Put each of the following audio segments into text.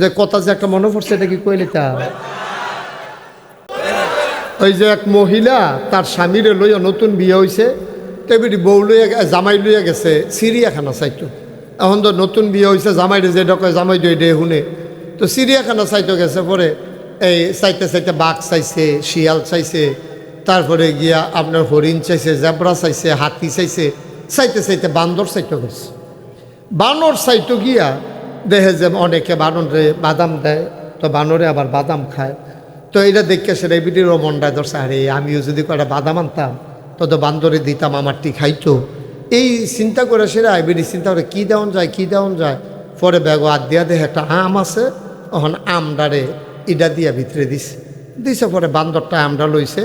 যে কথা যে একটা মনে পড়ছে, এটা কি কইলে তা? ওই যে এক মহিলা তার স্বামীরে লইয়া নতুন বিয়ে হয়েছে তেবিটি বউ লইয়া জামাই লইয়া গেছে চিড়িয়াখানা চাইতো এখন তো নতুন বিয়ে হয়েছে জামাইরে যে ডকে, জামাই দিয়ে ডে শুনে। তো চিড়িয়াখানা চাইতো গেছে পরে এই চাইতে চাইতে বাঘ চাইছে, শিয়াল চাইছে, তারপরে গিয়া আপনার হরিণ চাইছে, জেব্রা চাইছে, হাতি চাইছে চাইতে চাইতে বান্দর চাইতে গেছে। বানর চাইতো গিয়া দেখে যে অনেকে বানরে বাদাম দেয়, তো বানরে আবার বাদাম খায়। তো এটা দেখে সেটা এবিটিরও মনটায় ধরছে আরে, আমিও যদি কটা বাদাম আনতাম, তো তো বান্দরে দিতাম আমারটি খাইতো। এই চিন্তা করে সেটা এবিটি চিন্তা করে, কী দেওয়ান যায়, কী দেওয়ান যায়? পরে ব্যাগ আদ দিয়া দেহে একটা আম আছে তখন আমডারে ইডা দিয়া ভিতরে দিছে। দিছে পরে বান্দরটা আমটা লইছে,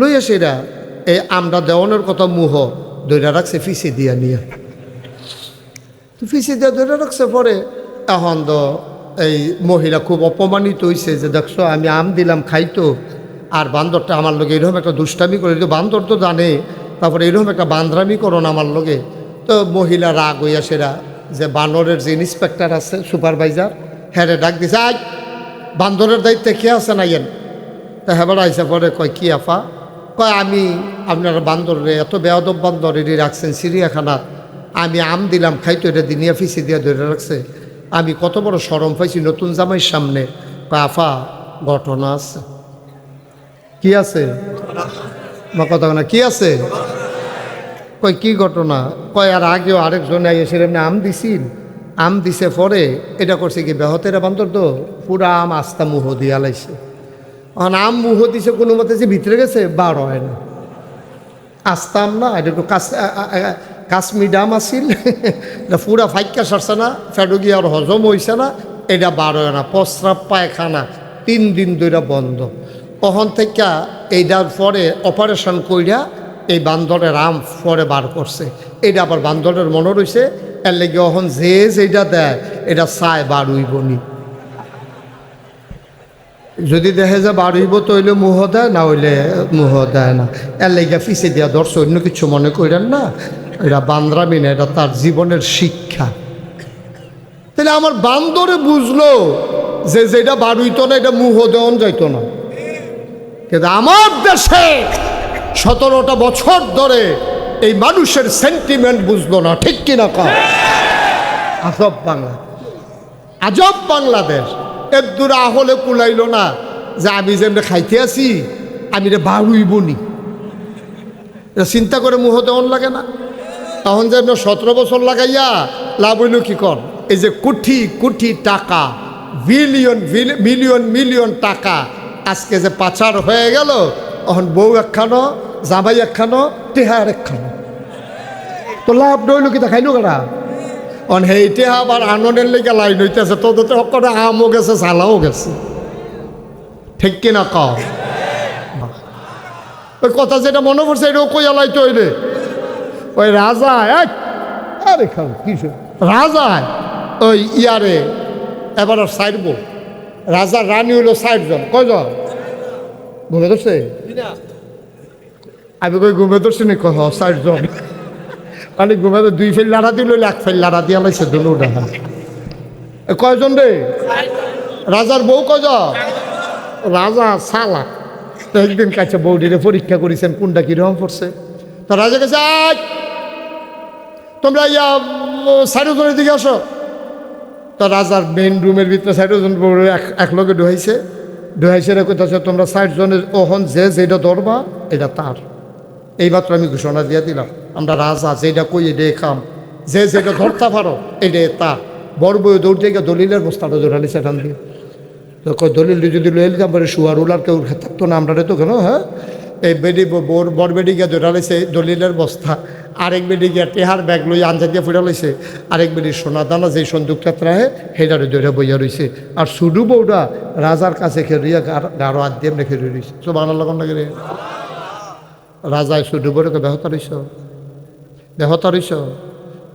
লইয়া সেটা এই আমটা দেওয়ানোর কথা মুহ দইরা রাখছে, ফিসে দিয়া নিয়ে। ফিসে দিয়ে ধরে রাখছে, পরে এখন তো এই মহিলা খুব অপমানিত হয়েছে যে, দেখছ, আমি আম দিলাম খাইতো আর বান্দরটা আমার লোকে এরকম একটা দুষ্টামি করে তো বান্দর তো জানে, তারপরে এরকম একটা বান্দরামি করো না আমার লোকে তো মহিলা রাগ হইয়া সেরা যে বানরের যে ইন্সপেক্টর আছে সুপারভাইজার হ্যাঁ রে, ডাক দিছে আজ বান্দরের দায়িত্বে কে আছে না ইয়েন? তা হেবার আইসা পরে কয়, কি আফা? কয়, আমি আপনার বান্দরে এত বেয়াদব বান্দর এটি রাখছেন, চিড়িয়াখানা। আমি আম দিলাম খাইতো এটা দিনিয়া ফিসি দিয়া ধরে রাখছে। আমি কত বড় সরম পাইছি নতুন জামাইয়ের সামনে। কয়, আফা, ঘটনা আছে। কি আছে? বা কথা না, কি আছে? কয়, কি ঘটনা? কয়, আর আগেও আরেকজন এসে এমনি আম দিছিল। আম দিছে পরে এটা করছে কি বেহতেরা বান্দর তো? পুরা আম আস্তা মুহ দিয়া লাইছে। এখন আম মুহ দিছে কোনো মতে যে ভিতরে গেছে? বার হয় না। আসতাম না, এটা একটু কাস কাশ্মীর ডাম এটা পুরা ফাইকা সারছে না গিয়ে আর হজম হইছে না, এটা বার হয় না, প্রস্রাব পায়খানা, তিন দিন ধরে বন্ধ। তখন থেকে এইটার পরে অপারেশন কইরা এই বান্দরের আম পরে বার করছে। এটা আবার বান্দরের মনে রয়েছে এর লেগে অহন যে যেটা দেয়, এটা চায় বার উইবনি যদি দেখে যে বার হইব তো হইলে মুহ দেয়, না হইলে মুহ দেয় না। এর লেগে ফিসে দিয়া দর্শ অন্য কিছু মনে করেন না। এটা বান্দ্রামি না এটা তার জীবনের শিক্ষা। তাহলে আমার বান্দরে বুঝলো যে যেটা বার না, এটা মুহ দেওয়ান যাইতো না। কিন্তু আমার দেশে সতেরোটা বছর ধরে এই মানুষের সেন্টিমেন্ট বুঝলো না, ঠিক কিনা কম আজব বাংলা। আজব বাংলাদেশ। এর দূরে আহলে কুলাইল না যে আমি যেমনি খাইতে আছি, আমি রে বাড়ুইব নি। এটা চিন্তা করে মুহ দেওয়ান লাগে না। তখন যে এমনি সতেরো বছর লাগাইয়া লাভ হইল কি কর? এই যে কোটি কোটি টাকা, বিলিয়ন মিলিয়ন মিলিয়ন টাকা আজকে যে পাচার হয়ে গেল তখন বউ একখানো, জামাই একখানো, টেহার একখানো। তো লাভ নইল কি দেখাইলো কেনা অন হেইটে আবার আনন্দের লেগে লাইন হইতেছে তোদের করে আমও গেছে, ঝালাও গেছে। ঠিক কিনা কথা যেটা মনে পড়ছে, এটাও কইয়া লাইতে হইলে। ওই রাজা আরে খাও কিছু রাজা? ওই ইয়ারে এবার সাইডব রাজা রানী হইল ষাটজন কয়জন? ঘুমে ধরছে? আমি কই ঘুমে ধরছি নি কহ ষাটজন মানে ঘুমে তো দুই ফেল লাড়া দিল এক ফেল লাড়া দিয়া লাইছে দুটা কয়জন রে? রাজার বউ কয়জন? রাজা সালা তো একদিন কাছে বৌডিরে পরীক্ষা করেছেন কোনটা কীরকম পড়ছে? তো রাজা কাছে আজ তোমরা ইয়া সাইডজনের দিকে আসো। তো রাজার মেইন রুমের ভিতরে সাইডজন এক এক লগে ঢুহাইছে ঢুহাইছে রে কোথাও তোমরা সাইডজনের ওহন যে যেটা ধরবা, এটা তার। এইমাত্র আমি ঘোষণা দিয়ে দিলাম, আমরা রাজা যেটা কই এটা খাম। যে যেটা ধরতে পারো এটা তার। বড় বই দৌড় থেকে দলিলের বস্তাটা ধরালি সেখান দিয়ে। তো দলিল যদি নিতাম পরে শুয়ার উলার কেউ থাকতো না আমরা তো কেন হ্যাঁ? এই বেডি বোর বড় বেডি গিয়ে ধরা লাইছে, দলিলের বস্তা আরেক বেডি গিয়া টেহার ব্যাগ লই আঞ্জা দিয়ে ফুটা লাইছে। আরেক বেডি সোনা দানা যে সন্দুকটা ত্রাহে সেটারে ধরে বইয়া রইছে। আর সুডু বউটা রাজার কাছে খেলিয়া গাঢ় হাত দিয়ে এমনি খেলে রইছে। সব আনার লগন লাগে রে। রাজায় সুডু বউকে ব্যাহত রইছ? ব্যাহত রইছ?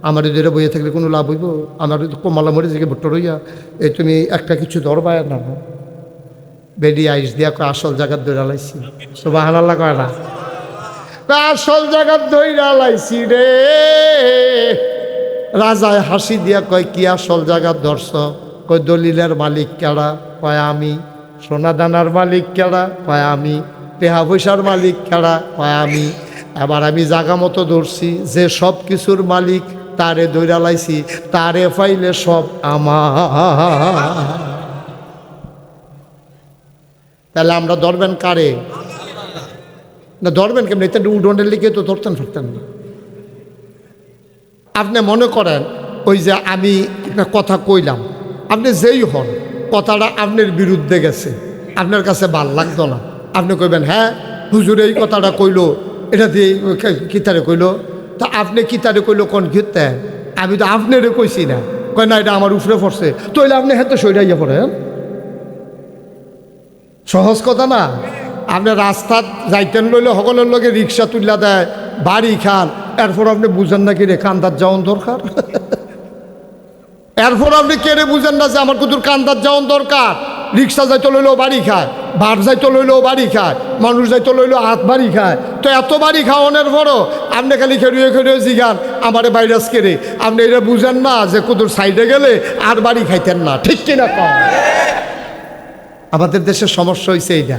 আমার এদের বইয়ে থাকলে কোনো লাভ হইব? আমার কমলা মরে যে ভুট্টো রইয়া, এই তুমি একটা কিছু ধরবায় না বেডি আইস দিয়া কয়, আসল জায়গার দৈরা লাইছি। সবা হানাল্লা কয় না? আসল জায়গার দৈরা লাইছি রে। রাজায় হাসি দিয়া কয়, কি আসল জায়গার দর্শ কয়, দলিলের মালিক কেডা? কয়, আমি। সোনা দানার মালিক কেডা? কয়, আমি। টেহা পয়সার মালিক কেডা? কয়, আমি। এবার আমি জাগা মতো ধরছি, যে সব কিছুর মালিক তারে দৈরা লাইছি, তারে পাইলে সব আমার। তাহলে আমরা ধরবেন কারে? না, ধরবেন কেমন? এটা উডনের লিখে তো ধরতেন ফিরতেন না। আপনি মনে করেন, ওই যে আমি কথা কইলাম, আপনি যেই হন, কথাটা আপনার বিরুদ্ধে গেছে, আপনার কাছে ভালো লাগতো না। আপনি কইবেন হ্যাঁ হুজুর এই কথাটা কইলো, এটা দিয়ে কিতারে কইলো? তা আপনি কিতারে কইলো কোন ক্ষেত্রে? আমি তো আপনারে কইছি না। কয়, না, এটা আমার উপরে পড়ছে। তৈলে আপনি হ্যাঁ তো সইরাইয়া পড়েন। সহজ কথা না? আপনি রাস্তাত যাইতেন লইলে সকলের লগে রিক্সা তুললা দেয়, বাড়ি খান। এরপর আপনি বুঝেন না কি রে, কান্দার যাওয়ান দরকার? এরপর আপনি কেড়ে বুঝেন না যে আমার কুতুর কান্দার যাওয়ান দরকার? রিক্সা যাইতে লইলেও বাড়ি খায় বার যাইতে লইলেও বাড়ি খায়, মানুষ যাইতে লইলেও হাত বাড়ি খায়। তো এত বাড়ি খাওয়ানোর পরও আপনি খালি খেড়িয়ে খেড়িয়ে জিগান, আমারে ভাইরাস কেড়ে আপনি এটা বুঝেন না যে কুতুর সাইডে গেলে আর বাড়ি খাইতেন না। ঠিক কিনা কম আমাদের দেশের সমস্যা হয়েছে এইটা।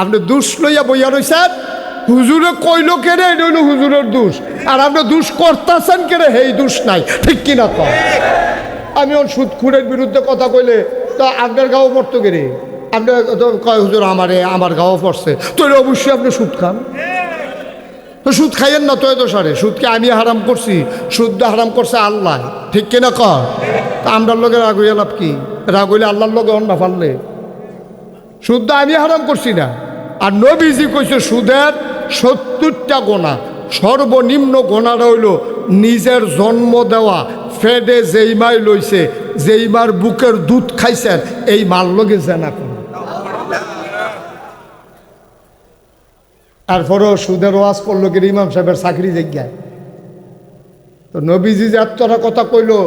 আপনি দুষ লইয়া বইয়া রইছেন, হুজুরে কইল কেড়ে এটা হইল হুজুরের দোষ। আর আপনি দুষ করতেছেন কেড়ে হেই, দোষ নাই। ঠিক কিনা? কম আমি ওর সুদখুরের বিরুদ্ধে কথা কইলে তো আপনার গাও পড়তো কেড়ে আপনি তো কয়, হুজুর, আমারে, আমার গাও পড়ছে। তো অবশ্যই আপনি সুদ খান। তো সুদ খাইয়েন না তো এত সারে সুদকে আমি হারাম করছি। সুদ হারাম করছে আল্লাহ। ঠিক কিনা? কর তা আমরার লগে রাগ হইয়া লাভ কি? রাগ হইলে আল্লাহর লগে অন্য পারলে সুদ আমি হারাম করছি না। আর নবীজি কইছে, সুদের সত্তরটা গোনা, সর্বনিম্ন গোনাটা হইল নিজের জন্ম দেওয়া ফেডে যেই মাই লইছে, যেই মার বুকের দুধ খাইছেন, এই মার লগে জেনা করে তারপরেও সুদের ওয়াজ করল কি ইমাম সাহেবের চাকরি জায়গায় তো নবীজি যে এতটা কথা কইলো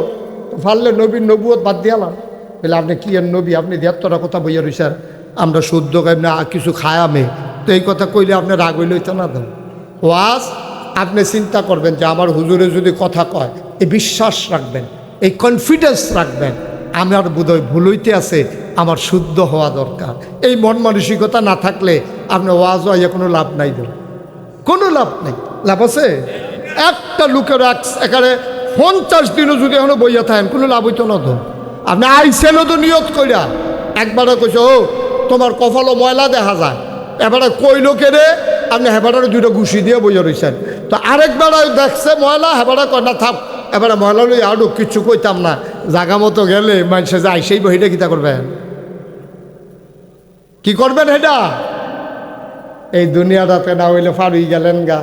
পারলে নবীর নবুয়ত বাদ দিয়ালাম। বলে, আপনি কি এর নবী? আপনি এতটা কথা বইয়া রইছেন। আমরা শুদ্ধ না কিছু খায়ামে তো এই কথা কইলে আপনি রাগ হইলে তো না দেন ওয়াজ, আপনি চিন্তা করবেন যে আমার হুজুরে যদি কথা কয়, এই বিশ্বাস রাখবেন, এই কনফিডেন্স রাখবেন আমার বোধহয় ভুল হইতে আছে, আমার শুদ্ধ হওয়া দরকার। এই মন মানসিকতা না থাকলে আপনার ওয়াজ হইয়া কোনো লাভ নাই দেন কোনো লাভ নেই। লাভ আছে? একটা লোকের এক- এখানে পঞ্চাশ দিনও যদি এখনও বইয়া থাকেন, কোনো লাভ হইতো না তো। আপনি আইসেনও তো নিয়ত কইরা একবারে কইছে, ও তোমার কপালও ময়লা দেখা যায়। এবারে কইলো কেড়ে আপনি হেবারে দুটো ঘুষি দিয়ে বইয়া রইছেন। তো আরেকবার দেখছে ময়লা হেবারে কয়, না থাক এবারে ময়লা লই আরও কিচ্ছু কইতাম না। জাগা মতো গেলে মানুষে যায়, সেই বহিটা কিতা করবেন? কি করবেন এটা এই দুনিয়াটাতে না হইলে ফারুই গেলেন গা।